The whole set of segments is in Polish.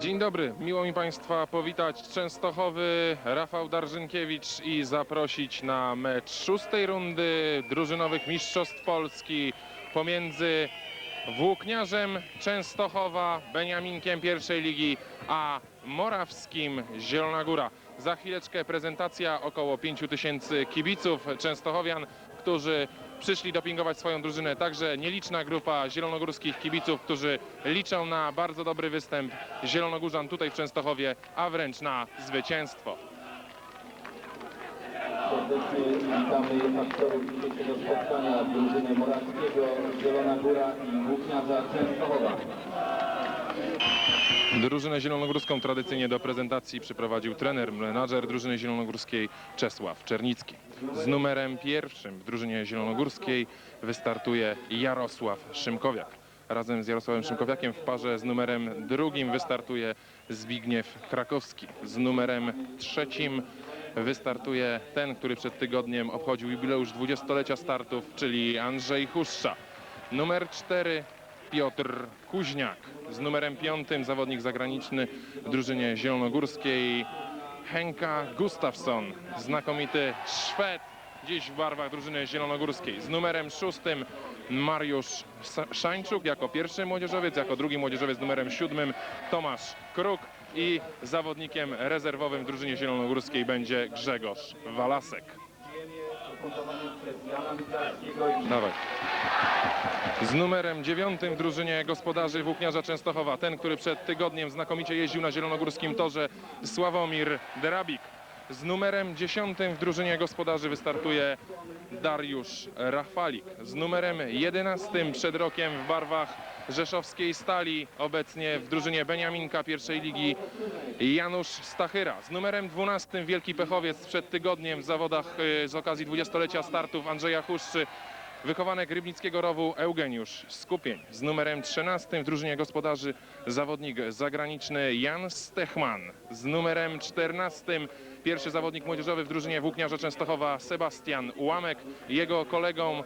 Dzień dobry, miło mi Państwa powitać Częstochowy, Rafał Darżynkiewicz i zaprosić na mecz szóstej rundy drużynowych Mistrzostw Polski pomiędzy Włókniarzem Częstochowa, Beniaminkiem pierwszej ligi, a Morawskim Zielona Góra. Za chwileczkę prezentacja około 5 tysięcy kibiców Częstochowian, którzy przyszli dopingować swoją drużynę. Także nieliczna grupa zielonogórskich kibiców, którzy liczą na bardzo dobry występ zielonogórzan tutaj w Częstochowie, a wręcz na zwycięstwo. Serdecznie witamy aktorów dzisiejszego spotkania drużyny Morawskiego, Zielona Góra i Włókniarza Częstochowa. Drużynę zielonogórską tradycyjnie do prezentacji przyprowadził trener, menadżer drużyny zielonogórskiej Czesław Czernicki. Z numerem pierwszym w drużynie zielonogórskiej wystartuje Jarosław Szymkowiak. Razem z Jarosławem Szymkowiakiem w parze z numerem drugim wystartuje Zbigniew Krakowski. Z numerem trzecim wystartuje ten, który przed tygodniem obchodził jubileusz 20-lecia startów, czyli Andrzej Huszcza. Numer 4 Piotr Kuźniak. Z numerem 5 zawodnik zagraniczny w drużynie zielonogórskiej Henka Gustafsson. Znakomity Szwed dziś w barwach drużyny zielonogórskiej. Z numerem 6 Mariusz Szańczuk jako pierwszy młodzieżowiec, jako drugi młodzieżowiec z numerem 7 Tomasz Kruk i zawodnikiem rezerwowym w drużynie zielonogórskiej będzie Grzegorz Walasek. Dawaj. Z numerem dziewiątym w drużynie gospodarzy Włókniarza Częstochowa, ten, który przed tygodniem znakomicie jeździł na zielonogórskim torze, Sławomir Drabik. Z numerem dziesiątym w drużynie gospodarzy wystartuje Dariusz Rafalik. Z numerem jedenastym przed rokiem w barwach rzeszowskiej stali, obecnie w drużynie Beniaminka pierwszej ligi Janusz Stachyra. Z numerem 12 Wielki Pechowiec przed tygodniem w zawodach y, z okazji 20-lecia startów Andrzeja Huszczy Wychowanek Rybnickiego Rowu Eugeniusz Skupień. Z numerem 13 w drużynie gospodarzy zawodnik zagraniczny Jan Stechman. Z numerem 14 pierwszy zawodnik młodzieżowy w drużynie Włókniarza Częstochowa Sebastian Ułamek. Jego kolegą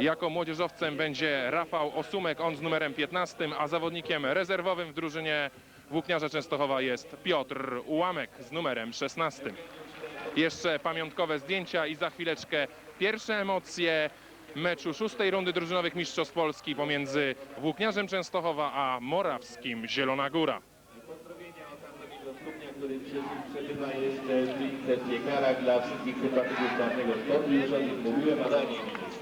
jako młodzieżowcem będzie Rafał Osumek, on z numerem 15, a zawodnikiem rezerwowym w drużynie Włókniarza Częstochowa jest Piotr Ułamek z numerem 16. Jeszcze pamiątkowe zdjęcia i za chwileczkę pierwsze emocje meczu szóstej rundy drużynowych Mistrzostw Polski pomiędzy Włókniarzem Częstochowa a Morawskim Zielona Góra. Który przebywa jeszcze Princess Piekara dla wszystkich sympatyków naszego sportu. Już o tym mówiłem, a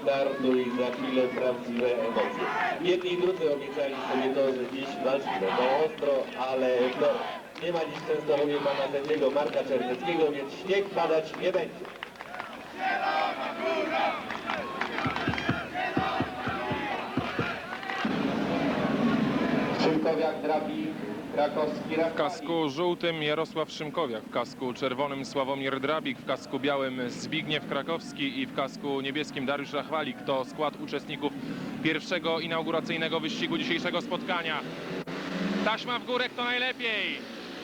startu i za chwilę prawdziwe emocje. Jedni i drudzy obiecali sobie to, że dziś walczymy no ostro, ale no, nie ma dziś w Częstochowie pana sędziego Marka Czerneckiego, więc śnieg padać nie będzie. Szymkowiak, Krakowski, W kasku żółtym Jarosław Szymkowiak, w kasku czerwonym Sławomir Drabik, w kasku białym Zbigniew Krakowski i w kasku niebieskim Dariusz Rachwalik. To skład uczestników pierwszego inauguracyjnego wyścigu dzisiejszego spotkania. Taśma w górę, kto najlepiej.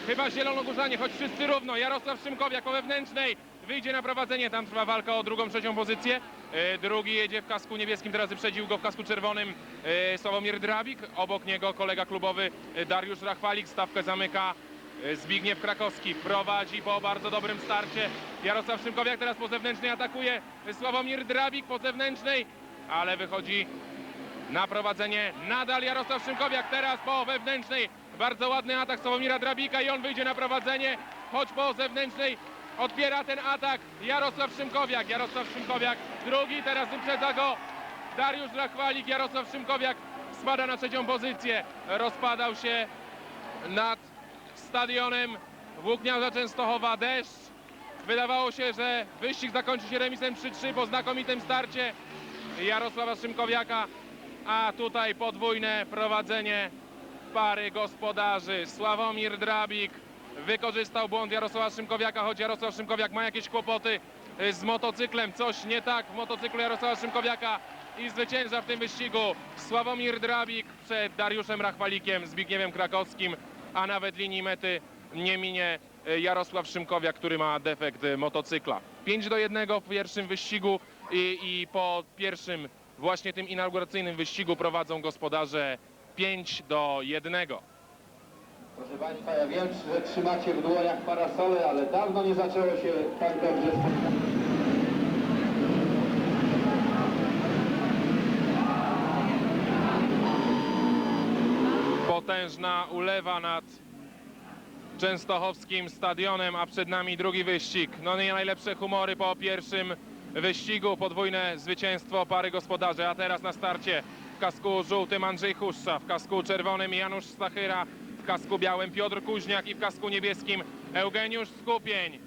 Chyba zielonogórzanie, choć wszyscy równo. Jarosław Szymkowiak po wewnętrznej wyjdzie na prowadzenie. Tam trwa walka o drugą, trzecią pozycję. E, Drugi jedzie w kasku niebieskim, teraz wyprzedził go w kasku czerwonym e, Sławomir Drabik. Obok niego kolega klubowy e, Dariusz Rachwalik. Stawkę zamyka Zbigniew Krakowski. Prowadzi po bardzo dobrym starcie. Jarosław Szymkowiak teraz po zewnętrznej atakuje. Sławomir Drabik po zewnętrznej, ale wychodzi na prowadzenie nadal Jarosław Szymkowiak teraz po wewnętrznej bardzo ładny atak Sławomira Drabika i on wyjdzie na prowadzenie choć po zewnętrznej odbiera ten atak Jarosław Szymkowiak. Jarosław Szymkowiak drugi teraz wyprzedza go Dariusz Rachwalik. Jarosław Szymkowiak spada na trzecią pozycję. Rozpadał się nad stadionem Włókniarza Częstochowa. Deszcz. Wydawało się, że wyścig zakończy się remisem 3-3 po znakomitym starcie Jarosława Szymkowiaka. A tutaj podwójne prowadzenie pary gospodarzy. Sławomir Drabik wykorzystał błąd Jarosława Szymkowiaka, choć Jarosław Szymkowiak ma jakieś kłopoty y, z motocyklem. Coś nie tak w motocyklu Jarosława Szymkowiaka i zwycięża w tym wyścigu Sławomir Drabik przed Dariuszem Rachwalikiem, Zbigniewem Krakowskim, a nawet linii mety nie minie y, Jarosław Szymkowiak, który ma defekt y, motocykla. 5 do 1 w pierwszym wyścigu i, i po pierwszym właśnie tym inauguracyjnym wyścigu prowadzą gospodarze 5 do 1. Proszę Państwa, ja wiem, że trzymacie w dłoniach parasole, ale dawno nie zaczęło się tak dobrze. Potężna ulewa nad Częstochowskim stadionem, a przed nami drugi wyścig. No nie najlepsze humory po pierwszym wyścigu, podwójne zwycięstwo pary gospodarzy, a teraz na starcie w kasku żółtym Andrzej Huszcza, w kasku czerwonym Janusz Stachyra, w kasku białym Piotr Kuźniak i w kasku niebieskim Eugeniusz Skupień.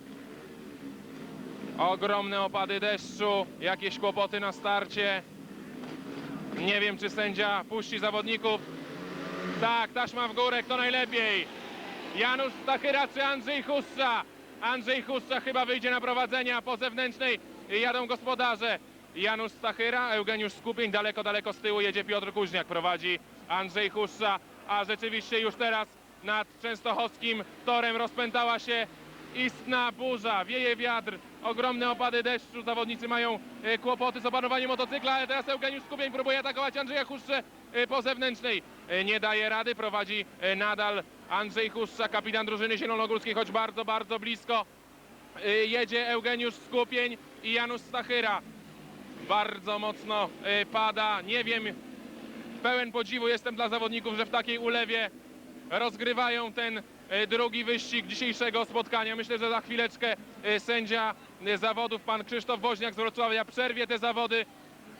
Ogromne opady deszczu, jakieś kłopoty na starcie. Nie wiem, czy sędzia puści zawodników. Tak, taśma w górę, kto najlepiej? Janusz Stachyra czy Andrzej Huszcza? Andrzej Huszcza chyba wyjdzie na prowadzenie, po zewnętrznej jadą gospodarze. Janusz Stachyra, Eugeniusz Skupień, daleko, daleko z tyłu jedzie Piotr Kuźniak, prowadzi Andrzej Huszcza, a rzeczywiście już teraz nad Częstochowskim torem rozpętała się istna burza, wieje wiatr, ogromne opady deszczu, zawodnicy mają e, kłopoty z opanowaniem motocykla, ale teraz Eugeniusz Skupień próbuje atakować Andrzeja Huszczę e, po zewnętrznej. E, Nie daje rady, prowadzi nadal Andrzej Huszcza, kapitan drużyny zielonogórskiej, choć bardzo, bardzo blisko. Jedzie Eugeniusz Skupień i Janusz Stachyra. Bardzo mocno pada, nie wiem, pełen podziwu jestem dla zawodników, że w takiej ulewie rozgrywają ten e, drugi wyścig dzisiejszego spotkania. Myślę, że za chwileczkę e, sędzia e, zawodów, pan Krzysztof Woźniak z Wrocławia przerwie te zawody,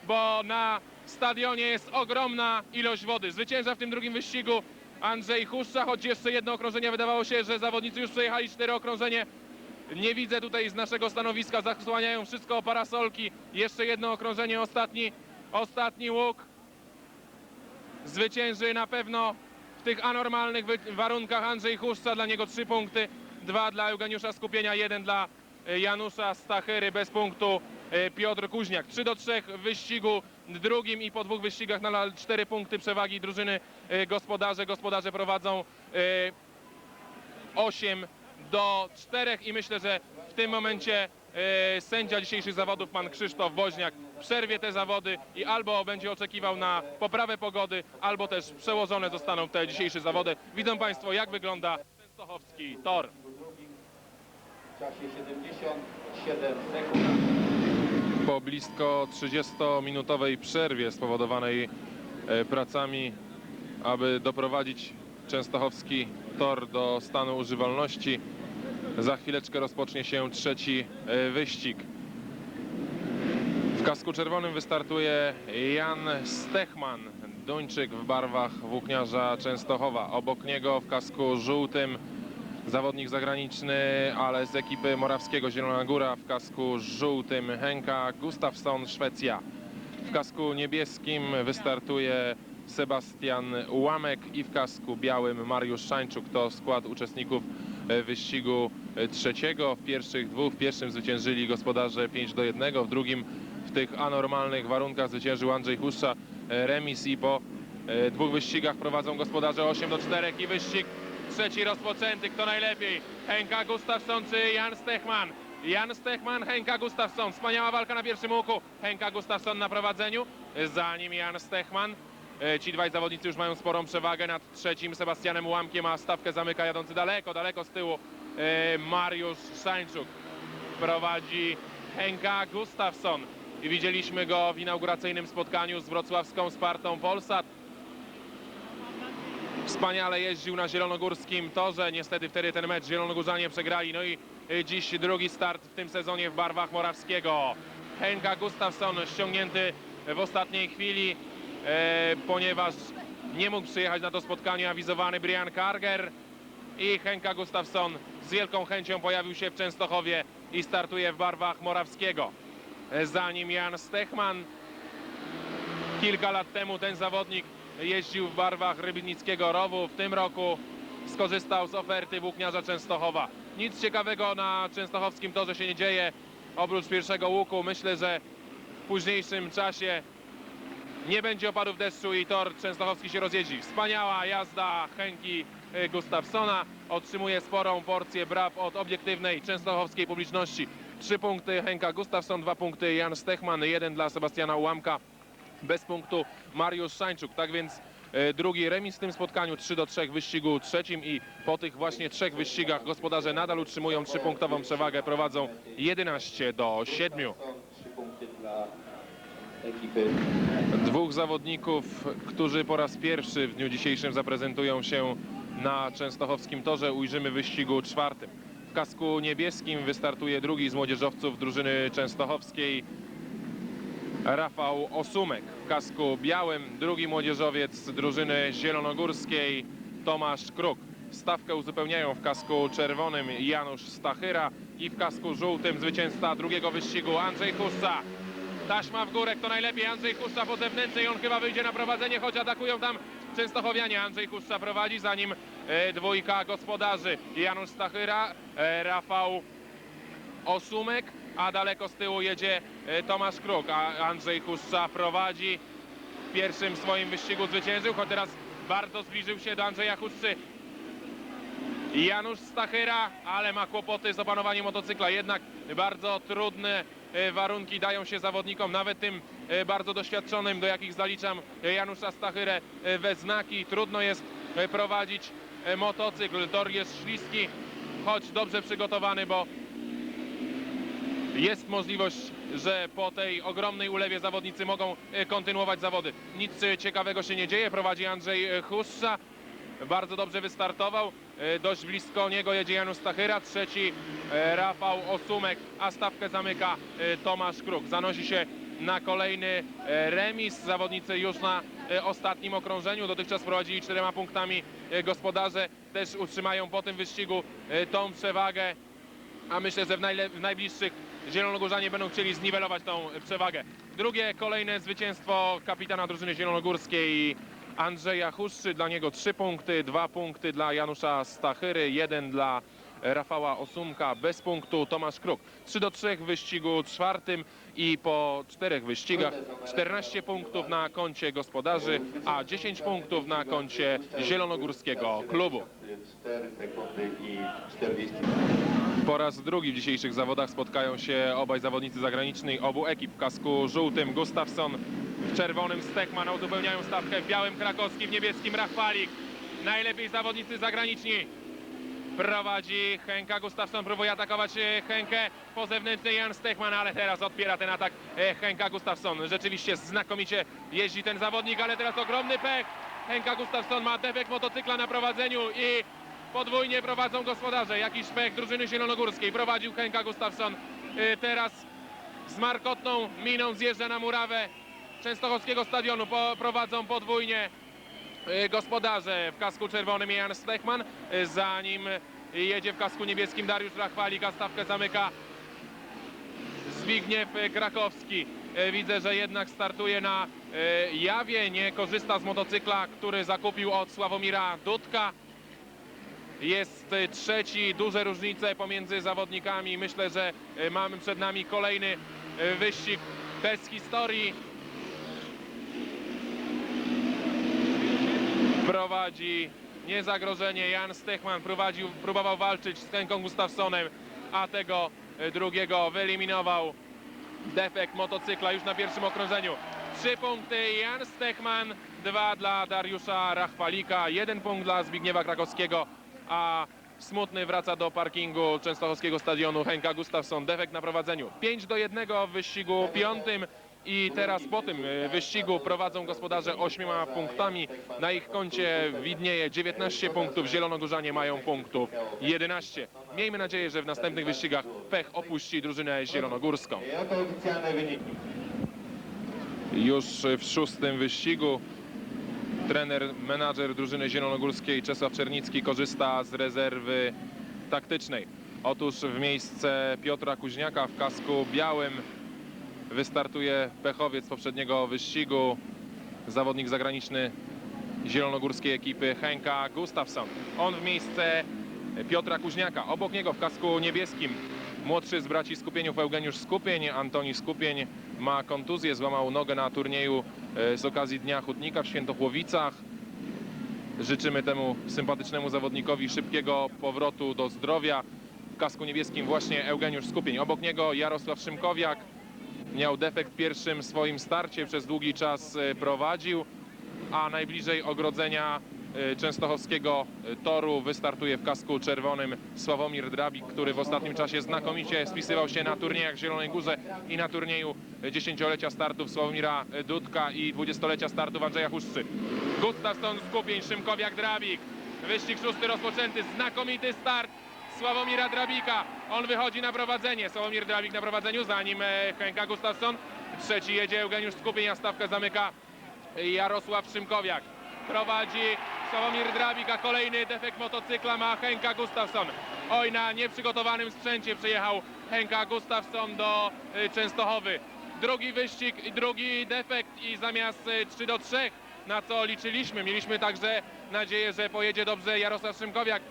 bo na stadionie jest ogromna ilość wody. Zwycięża w tym drugim wyścigu Andrzej Huszcza, choć jeszcze jedno okrążenie wydawało się, że zawodnicy już przejechali cztery okrążenie. Nie widzę tutaj z naszego stanowiska, zasłaniają wszystko parasolki. Jeszcze jedno okrążenie, ostatni, ostatni łuk zwycięży na pewno w tych anormalnych warunkach Andrzej Huszcza, dla niego trzy punkty, dwa dla Eugeniusza Skupienia, jeden dla e, Janusza Stachyry, bez punktu e, Piotr Kuźniak. 3 do 3 w wyścigu drugim i po dwóch wyścigach nadal cztery punkty przewagi drużyny e, gospodarze. Gospodarze prowadzą e, 8 do 4 i myślę, że w tym momencie sędzia dzisiejszych zawodów, pan Krzysztof Woźniak, przerwie te zawody i albo będzie oczekiwał na poprawę pogody, albo też przełożone zostaną te dzisiejsze zawody. Widzą Państwo, jak wygląda Częstochowski tor. W czasie 77 sekund. Po blisko 30-minutowej przerwie spowodowanej e, pracami, aby doprowadzić Częstochowski tor do stanu używalności, za chwileczkę rozpocznie się trzeci e, wyścig. Kasku czerwonym wystartuje Jan Stechman, Duńczyk w barwach włókniarza Częstochowa. Obok niego w kasku żółtym zawodnik zagraniczny, ale z ekipy Morawskiego Zielona Góra w kasku żółtym Henka Gustafsson, Szwecja. W kasku niebieskim wystartuje Sebastian Łamek i w kasku białym Mariusz Szańczuk. To skład uczestników wyścigu trzeciego. W pierwszych dwóch, w pierwszym zwyciężyli gospodarze 5 do 1, w drugim w tych anormalnych warunkach zwyciężył Andrzej Huszcza e, remis i po e, dwóch wyścigach prowadzą gospodarze 8 do 4 i wyścig trzeci rozpoczęty. Kto najlepiej? Henka Gustafsson czy Jan Stechman? Jan Stechman, Henka Gustafsson. Wspaniała walka na pierwszym łuku. Henka Gustafsson na prowadzeniu. Za nim Jan Stechman. E, Ci dwaj zawodnicy już mają sporą przewagę nad trzecim Sebastianem Łamkiem, a stawkę zamyka jadący daleko, daleko z tyłu Mariusz Szańczuk. Prowadzi Henka Gustafsson. I widzieliśmy go w inauguracyjnym spotkaniu z wrocławską Spartą Polsat. Wspaniale jeździł na zielonogórskim torze. Niestety wtedy ten mecz zielonogórzanie przegrali. No i y, dziś drugi start w tym sezonie w barwach Morawskiego. Henka Gustafsson ściągnięty w ostatniej chwili, e, ponieważ nie mógł przyjechać na to spotkanie awizowany Brian Karger. I Henka Gustafsson z wielką chęcią pojawił się w Częstochowie i startuje w barwach Morawskiego. E, Za nim Jan Stechman, Kilka lat temu ten zawodnik jeździł w barwach Rybnickiego Rowu. W tym roku skorzystał z oferty włókniarza Częstochowa. Nic ciekawego na częstochowskim torze się nie dzieje. Oprócz pierwszego łuku myślę, że w późniejszym czasie nie będzie opadów deszczu i tor częstochowski się rozjeździ. Wspaniała jazda Henki y, Gustafsona. Otrzymuje sporą porcję braw od obiektywnej częstochowskiej publiczności. Trzy punkty Henka Gustafson, dwa punkty Jan Stechman, jeden dla Sebastiana Ułamka bez punktu Mariusz Szańczuk. Tak więc e, drugi remis w tym spotkaniu 3 do 3 w wyścigu trzecim i po tych właśnie trzech wyścigach gospodarze nadal utrzymują trzypunktową przewagę, prowadzą 11 do 7. Trzy punkty dla ekipy Dwóch zawodników, którzy po raz pierwszy w dniu dzisiejszym zaprezentują się na częstochowskim torze, ujrzymy w wyścigu czwartym. Kasku niebieskim wystartuje drugi z młodzieżowców drużyny częstochowskiej, Rafał Osumek. W kasku białym drugi młodzieżowiec drużyny zielonogórskiej, Tomasz Kruk. Stawkę uzupełniają w kasku czerwonym Janusz Stachyra i w kasku żółtym zwycięzca drugiego wyścigu Andrzej Hussa. Taśma w górę, kto najlepiej. Andrzej Huszcza po zewnętrznej, on chyba wyjdzie na prowadzenie, choć atakują tam Częstochowianie. Andrzej Huszcza prowadzi, za nim e, dwójka gospodarzy. Janusz Stachyra, e, Rafał Osumek, a daleko z tyłu jedzie e, Tomasz Kruk. A Andrzej Huszcza prowadzi. W pierwszym swoim wyścigu zwyciężył, choć teraz bardzo zbliżył się do Andrzeja Huszczy. Janusz Stachyra, ale ma kłopoty z opanowaniem motocykla. Jednak bardzo trudne warunki dają się zawodnikom, nawet tym bardzo doświadczonym, do jakich zaliczam e, Janusza Stachyrę e, we znaki. Trudno jest e, prowadzić e, motocykl. Tor jest śliski, choć dobrze przygotowany, bo jest możliwość, że po tej ogromnej ulewie zawodnicy mogą e, kontynuować zawody. Nic e, ciekawego się nie dzieje. Prowadzi Andrzej e, Huszcza. Bardzo dobrze wystartował. E, Dość blisko niego jedzie Janusz Stachyra. Trzeci e, Rafał Osumek, a stawkę zamyka e, Tomasz Kruk. Zanosi się na kolejny e, remis. Zawodnicy już na e, ostatnim okrążeniu. Dotychczas prowadzili czterema punktami e, gospodarze. Też utrzymają po tym wyścigu tą przewagę a myślę, że w, w najbliższych Zielonogórzanie będą chcieli zniwelować tą przewagę. Drugie, kolejne zwycięstwo kapitana drużyny zielonogórskiej Andrzeja Huszczy. Dla niego trzy punkty, dwa punkty dla Janusza Stachyry, jeden dla Rafała Osumka bez punktu Tomasz Kruk. 3 do 3 w wyścigu czwartym i po czterech wyścigach 14 punktów na koncie gospodarzy, a 10 punktów na koncie zielonogórskiego klubu. 4 sekundy i 40 Po raz drugi w dzisiejszych zawodach spotkają się obaj zawodnicy zagraniczni obu ekip. W kasku żółtym Gustafsson, w czerwonym Stekman uzupełniają stawkę w białym krakowskim, niebieskim Rachwalik. Najlepiej zawodnicy zagraniczni. Prowadzi Henka Gustafsson, próbuje atakować e, Henkę po zewnętrznej Jan Stechman, ale teraz odpiera ten atak e, Henka Gustafsson. Rzeczywiście znakomicie jeździ ten zawodnik, ale teraz ogromny pech. Henka Gustafsson ma defekt motocykla na prowadzeniu i podwójnie prowadzą gospodarze. Jakiś pech drużyny zielonogórskiej. Prowadził Henka Gustafsson. E, Teraz z markotną miną zjeżdża na murawę Częstochowskiego stadionu. Prowadzą podwójnie gospodarze. W kasku czerwonym Jan Stechman, e, za nim jedzie w kasku niebieskim Dariusz Rachwalik, a stawkę zamyka Zbigniew Krakowski. E, Widzę, że jednak startuje na e, jawie, nie korzysta z motocykla, który zakupił od Sławomira Dudka. Jest e, trzeci, duże różnice pomiędzy zawodnikami. Myślę, że e, mamy przed nami kolejny e, wyścig bez historii. Prowadzi niezagrożenie Jan Stechman, prowadził, próbował walczyć z Henką Gustafsonem, a tego e, drugiego wyeliminował defekt motocykla już na pierwszym okrążeniu. Trzy punkty Jan Stechman, dwa dla Dariusza Rachwalika, jeden punkt dla Zbigniewa Krakowskiego, a smutny wraca do parkingu Częstochowskiego stadionu Henka Gustafsson. Defekt na prowadzeniu. 5 do 1 w wyścigu piątym. I teraz po tym e, wyścigu prowadzą gospodarze ośmioma punktami. Na ich koncie widnieje 19 punktów. Zielonogórzanie mają punktów 11. Miejmy nadzieję, że w następnych wyścigach pech opuści drużynę zielonogórską. Już w szóstym wyścigu trener, menadżer drużyny zielonogórskiej Czesław Czernicki korzysta z rezerwy taktycznej. Otóż w miejsce Piotra Kuźniaka w kasku białym wystartuje pechowiec poprzedniego wyścigu, zawodnik zagraniczny zielonogórskiej ekipy Henka Gustafsson. On w miejsce Piotra Kuźniaka. Obok niego w kasku niebieskim młodszy z braci Skupieniów Eugeniusz Skupień. Antoni Skupień ma kontuzję, złamał nogę na turnieju e, z okazji Dnia Hutnika w Świętochłowicach. Życzymy temu sympatycznemu zawodnikowi szybkiego powrotu do zdrowia. W kasku niebieskim właśnie Eugeniusz Skupień. Obok niego Jarosław Szymkowiak. Miał defekt w pierwszym swoim starcie, przez długi czas e, prowadził. a najbliżej ogrodzenia e, częstochowskiego e, toru wystartuje w kasku czerwonym Sławomir Drabik, który w ostatnim czasie znakomicie spisywał się na turniejach w Zielonej Górze i na turnieju dziesięciolecia startów Sławomira Dudka i dwudziestolecia startów Andrzeja Huszczy. Gustafsson skupień, Szymkowiak Drabik. Wyścig szósty rozpoczęty, znakomity start Sławomira Drabika. On wychodzi na prowadzenie. Sławomir Drabik na prowadzeniu, za nim e, Henka Gustafsson. Trzeci jedzie Eugeniusz Skupień, a stawkę zamyka Jarosław Szymkowiak. Prowadzi Sławomir Drabik, a kolejny defekt motocykla ma Henka Gustafsson. Oj, na nieprzygotowanym sprzęcie przyjechał Henka Gustafsson do y, Częstochowy. Drugi wyścig drugi defekt i zamiast y, 3 do 3, na co liczyliśmy, mieliśmy także nadzieję, że pojedzie dobrze Jarosław Szymkowiak.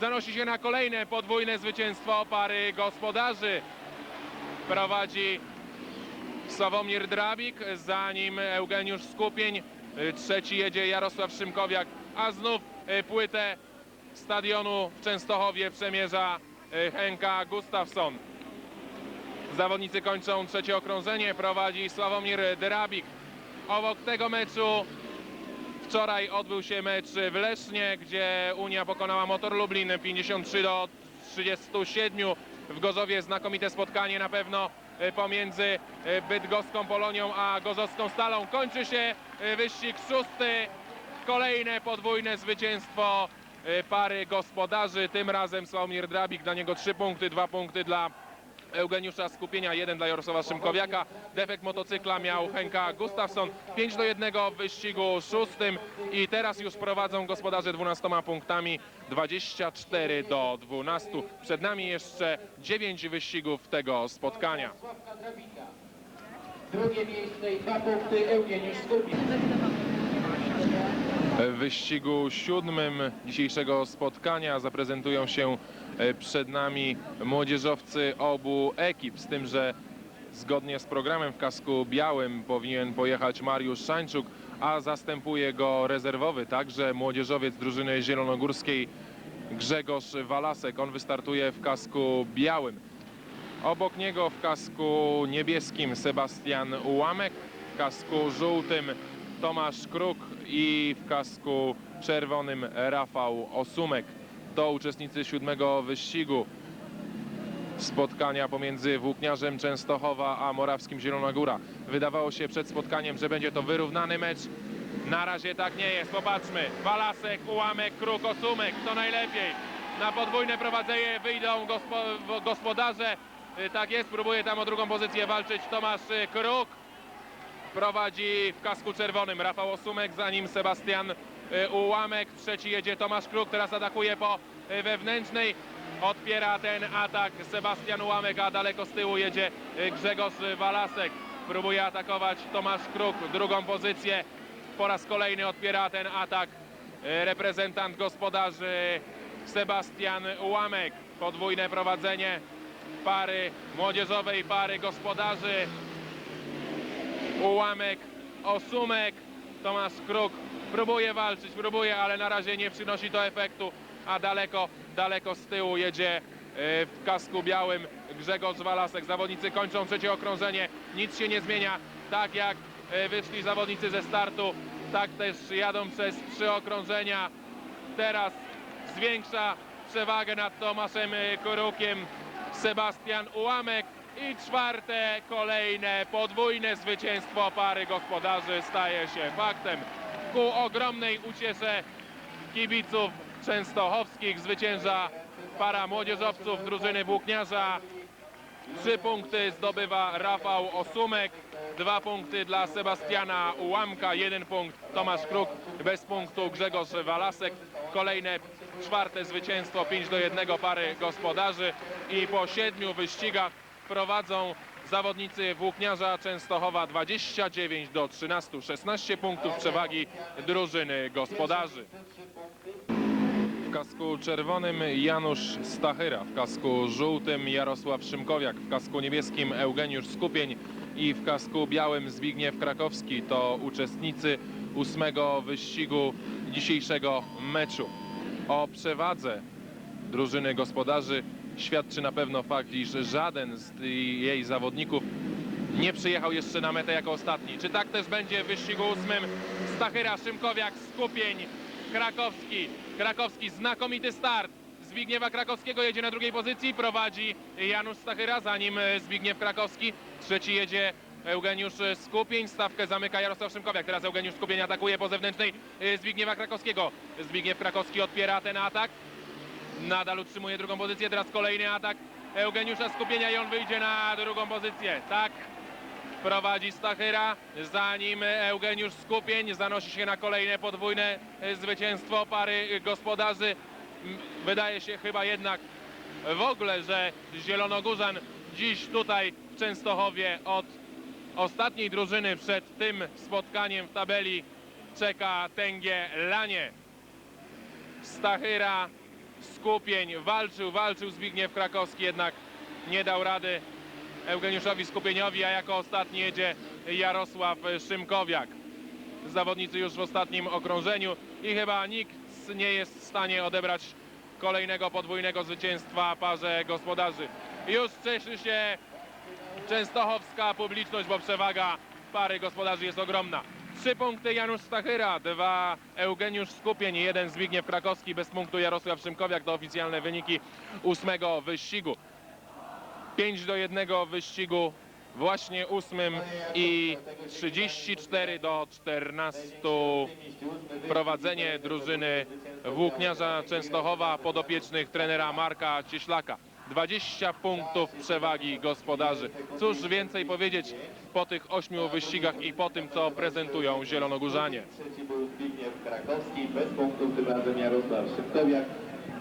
Zanosi się na kolejne podwójne zwycięstwo pary gospodarzy. Prowadzi Sławomir Drabik, za nim Eugeniusz Skupień, trzeci jedzie Jarosław Szymkowiak, a znów y, płytę stadionu w Częstochowie przemierza y, Henka Gustafsson. Zawodnicy kończą trzecie okrążenie, prowadzi Sławomir Drabik. Obok tego meczu wczoraj odbył się mecz w Lesznie, gdzie Unia pokonała Motor Lublin 53 do 37. W Gorzowie znakomite spotkanie na pewno e, pomiędzy e, bydgoską Polonią a gorzowską Stalą. Kończy się e, wyścig szósty. Kolejne podwójne zwycięstwo pary gospodarzy. Tym razem Sławomir Drabik, dla niego trzy punkty, dwa punkty dla Eugeniusza Skupienia, jeden dla Jarosława Szymkowiaka. Defekt motocykla miał Henka Gustafsson. 5 do 1 w wyścigu szóstym i teraz już prowadzą gospodarze 12 punktami 24 do 12. Przed nami jeszcze 9 wyścigów tego spotkania. Drugie miejsce i dwa punkty Eugeniusz Skupień. W wyścigu siódmym dzisiejszego spotkania zaprezentują się przed nami młodzieżowcy obu ekip, z tym, że zgodnie z programem w kasku białym powinien pojechać Mariusz Szańczuk, a zastępuje go rezerwowy, także młodzieżowiec drużyny zielonogórskiej Grzegorz Walasek. On wystartuje w kasku białym. Obok niego w kasku niebieskim Sebastian Ułamek, w kasku żółtym Tomasz Kruk i w kasku czerwonym Rafał Osumek. To uczestnicy siódmego wyścigu spotkania pomiędzy Włókniarzem Częstochowa a Morawskim Zielona Góra. Wydawało się przed spotkaniem, że będzie to wyrównany mecz. Na razie tak nie jest. Popatrzmy. Walasek, Ułamek, Kruk, Osumek. To najlepiej. Na podwójne prowadzenie wyjdą gospo, gospodarze. Y, Tak jest, próbuje tam o drugą pozycję walczyć Tomasz y, Kruk. Prowadzi w kasku czerwonym Rafał Osumek, za nim Sebastian Ułamek. Trzeci jedzie Tomasz Kruk, teraz atakuje po y, wewnętrznej. Odpiera ten atak Sebastian Ułamek, a daleko z tyłu jedzie y, Grzegorz Walasek. Próbuje atakować Tomasz Kruk, drugą pozycję. Po raz kolejny odpiera ten atak y, reprezentant gospodarzy Sebastian Ułamek. Podwójne prowadzenie pary młodzieżowej, pary gospodarzy. Ułamek, Osumek, Tomasz Kruk próbuje walczyć, próbuje, ale na razie nie przynosi to efektu, a daleko, daleko z tyłu jedzie e, w kasku białym Grzegorz Walasek. Zawodnicy kończą trzecie okrążenie, nic się nie zmienia, tak jak e, wyszli zawodnicy ze startu, tak też jadą przez trzy okrążenia. Teraz zwiększa przewagę nad Tomaszem e, Krukiem Sebastian Ułamek i czwarte kolejne podwójne zwycięstwo pary gospodarzy staje się faktem. Ku ogromnej uciesze kibiców częstochowskich. Zwycięża para młodzieżowców drużyny Włókniarza. Trzy punkty zdobywa Rafał Osumek, dwa punkty dla Sebastiana Ułamka, jeden punkt Tomasz Kruk, bez punktu Grzegorz Walasek. Kolejne czwarte zwycięstwo 5 do 1 pary gospodarzy. I po siedmiu wyścigach prowadzą zawodnicy Włókniarza Częstochowa 29 do 13, 16 punktów przewagi drużyny gospodarzy. W kasku czerwonym Janusz Stachyra, w kasku żółtym Jarosław Szymkowiak, w kasku niebieskim Eugeniusz Skupień i w kasku białym Zbigniew Krakowski to uczestnicy ósmego wyścigu dzisiejszego meczu. O przewadze drużyny gospodarzy świadczy na pewno fakt, iż żaden z jej zawodników nie przyjechał jeszcze na metę jako ostatni. Czy tak też będzie w wyścigu ósmym? Stachyra, Szymkowiak, Skupień, Krakowski. Krakowski, znakomity start. Zbigniewa Krakowskiego jedzie na drugiej pozycji, prowadzi Janusz Stachyra, za nim e, Zbigniew Krakowski. Trzeci jedzie Eugeniusz Skupień, stawkę zamyka Jarosław Szymkowiak. Teraz Eugeniusz Skupień atakuje po zewnętrznej e, Zbigniewa Krakowskiego. Zbigniew Krakowski odpiera ten atak. Nadal utrzymuje drugą pozycję, teraz kolejny atak Eugeniusza Skupienia i on wyjdzie na drugą pozycję. Tak prowadzi Stachyra, za nim Eugeniusz Skupień, zanosi się na kolejne podwójne zwycięstwo pary gospodarzy. Wydaje się chyba jednak w ogóle, że Zielonogórzan dziś tutaj w Częstochowie od ostatniej drużyny przed tym spotkaniem w tabeli czeka Tęgie Lanie. Stachyra, Skupień, walczył, walczył Zbigniew Krakowski, jednak nie dał rady Eugeniuszowi Skupieniowi, a jako ostatni jedzie Jarosław Szymkowiak. Zawodnicy już w ostatnim okrążeniu i chyba nikt nie jest w stanie odebrać kolejnego podwójnego zwycięstwa parze gospodarzy. Już cieszy się częstochowska publiczność, bo przewaga pary gospodarzy jest ogromna. Trzy punkty Janusz Stachyra, dwa Eugeniusz Skupień, jeden Zbigniew Krakowski, bez punktu Jarosław Szymkowiak. To oficjalne wyniki ósmego wyścigu. 5 do 1 w wyścigu właśnie ósmym i 34 do 14 prowadzenie drużyny włókniarza Częstochowa podopiecznych trenera Marka Cieślaka. 20 punktów przewagi gospodarzy. Cóż więcej powiedzieć po tych ośmiu wyścigach i po tym, co prezentują Zielonogórzanie. Trzeci był Zbigniew Krakowski, bez punktów tym razem Jarosław Szybkowiak.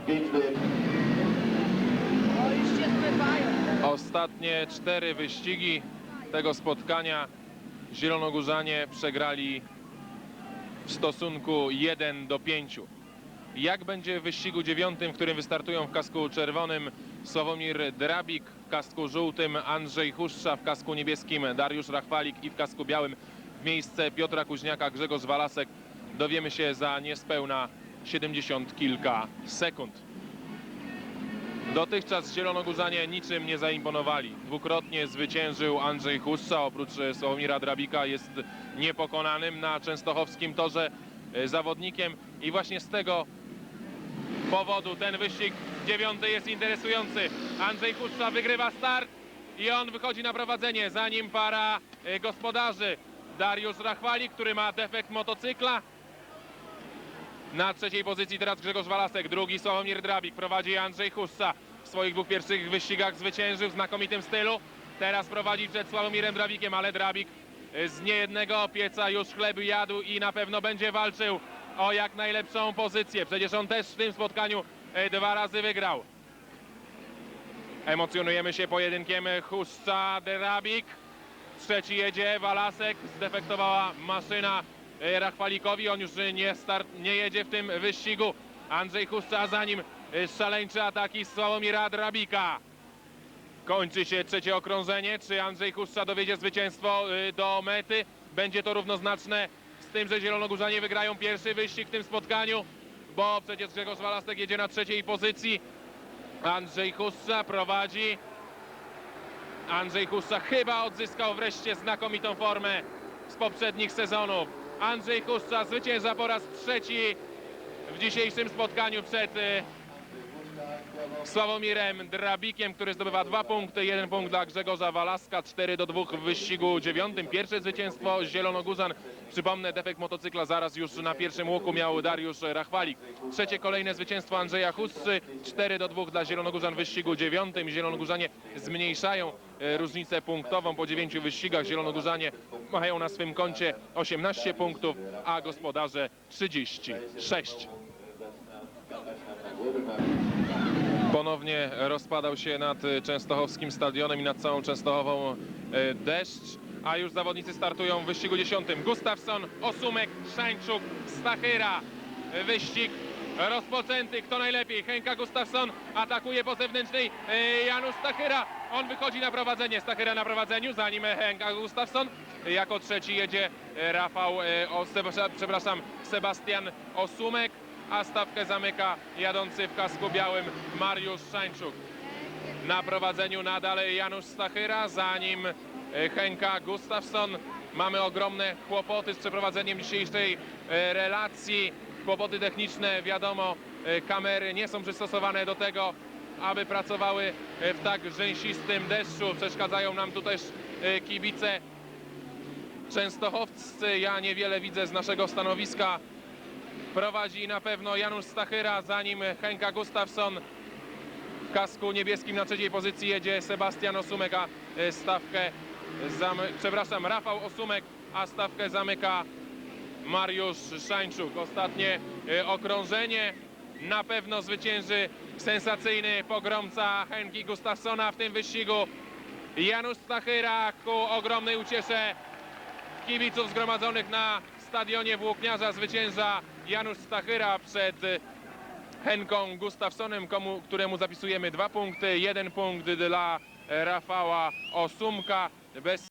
5 do 1. O, już się zmywają. Ostatnie cztery wyścigi tego spotkania Zielonogórzanie przegrali w stosunku 1 do 5. Jak będzie w wyścigu dziewiątym, w którym wystartują w kasku czerwonym Sławomir Drabik, w kasku żółtym Andrzej Huszcza, w kasku niebieskim Dariusz Rachwalik i w kasku białym w miejsce Piotra Kuźniaka Grzegorz Walasek dowiemy się za niespełna 70 kilka sekund. Dotychczas Zielonogórzanie niczym nie zaimponowali. Dwukrotnie zwyciężył Andrzej Huszcza, oprócz Sławomira Drabika jest niepokonanym na częstochowskim torze e, zawodnikiem i właśnie z tego powodu ten wyścig dziewiąty jest interesujący. Andrzej Huszcza wygrywa start i on wychodzi na prowadzenie, za nim para e, gospodarzy. Dariusz Rachwali, który ma defekt motocykla, na trzeciej pozycji teraz Grzegorz Walasek, drugi Sławomir Drabik, prowadzi Andrzej Huszcza. W swoich dwóch pierwszych wyścigach zwyciężył w znakomitym stylu. Teraz prowadzi przed Sławomirem Drabikiem, ale Drabik y, z niejednego pieca już chleb jadł i na pewno będzie walczył o jak najlepszą pozycję. Przecież on też w tym spotkaniu y, dwa razy wygrał. Emocjonujemy się pojedynkiem Huszcza Drabik. Trzeci jedzie Walasek, zdefektowała maszyna e, Rachwalikowi, on już e, nie, start, nie jedzie w tym wyścigu. Andrzej Huszcza, a za nim e, szaleńcze ataki Sławomira Drabika. Kończy się trzecie okrążenie. Czy Andrzej Huszcza dowiedzie zwycięstwo e, do mety? Będzie to równoznaczne tym, że Zielonogórzanie wygrają pierwszy wyścig w tym spotkaniu, bo przecież Grzegorz Walasek jedzie na trzeciej pozycji. Andrzej Huszcza prowadzi. Andrzej Huszcza chyba odzyskał wreszcie znakomitą formę z poprzednich sezonów. Andrzej Huszcza zwycięża po raz trzeci w dzisiejszym spotkaniu przed y, Sławomirem Drabikiem, który zdobywa dwa punkty. Jeden punkt dla Grzegorza Walaska, 4 do 2 w wyścigu dziewiątym. Pierwsze zwycięstwo Zielonogórzan. Przypomnę, defekt motocykla zaraz już na pierwszym łuku miał Dariusz Rachwalik. Trzecie kolejne zwycięstwo Andrzeja Huszczy, 4 do 2 dla Zielonogórzan w wyścigu dziewiątym. Zielonogórzanie zmniejszają e, różnicę punktową po dziewięciu wyścigach. Zielonogórzanie mają na swym koncie 18 punktów, a gospodarze 36. Ponownie rozpadał się nad y, częstochowskim stadionem i nad całą Częstochową y, deszcz, a już zawodnicy startują w wyścigu dziesiątym. Gustafsson, Osumek, Szańczuk, Stachyra. Wyścig rozpoczęty. Kto najlepiej? Henka Gustafsson atakuje po zewnętrznej y, Janusz Stachyra. On wychodzi na prowadzenie. Stachyra na prowadzeniu, za nim Henka Gustafsson. Jako trzeci jedzie Rafał, o, przepraszam, Sebastian Osumek a stawkę zamyka jadący w kasku białym Mariusz Szańczuk. Na prowadzeniu nadal Janusz Stachyra, za nim e, Henka Gustafsson. Mamy ogromne kłopoty z przeprowadzeniem dzisiejszej e, relacji. Kłopoty techniczne, wiadomo, e, kamery nie są przystosowane do tego, aby pracowały w tak rzęsistym deszczu. Przeszkadzają nam tu też kibice częstochowscy. Ja niewiele widzę z naszego stanowiska. Prowadzi na pewno Janusz Stachyra, za nim Henka Gustafsson. W kasku niebieskim na trzeciej pozycji jedzie Sebastian Osumek, a e, stawkę, zamy, przepraszam, Rafał Osumek, a stawkę zamyka Mariusz Szańczuk. Ostatnie e, okrążenie. Na pewno zwycięży sensacyjny pogromca Henki Gustafssona w tym wyścigu. Janusz Stachyra ku ogromnej uciesze kibiców zgromadzonych na stadionie Włókniarza zwycięża Janusz Stachyra przed Henką Gustafsonem, komu, któremu zapisujemy dwa punkty. Jeden punkt dla Rafała Osumka. Bez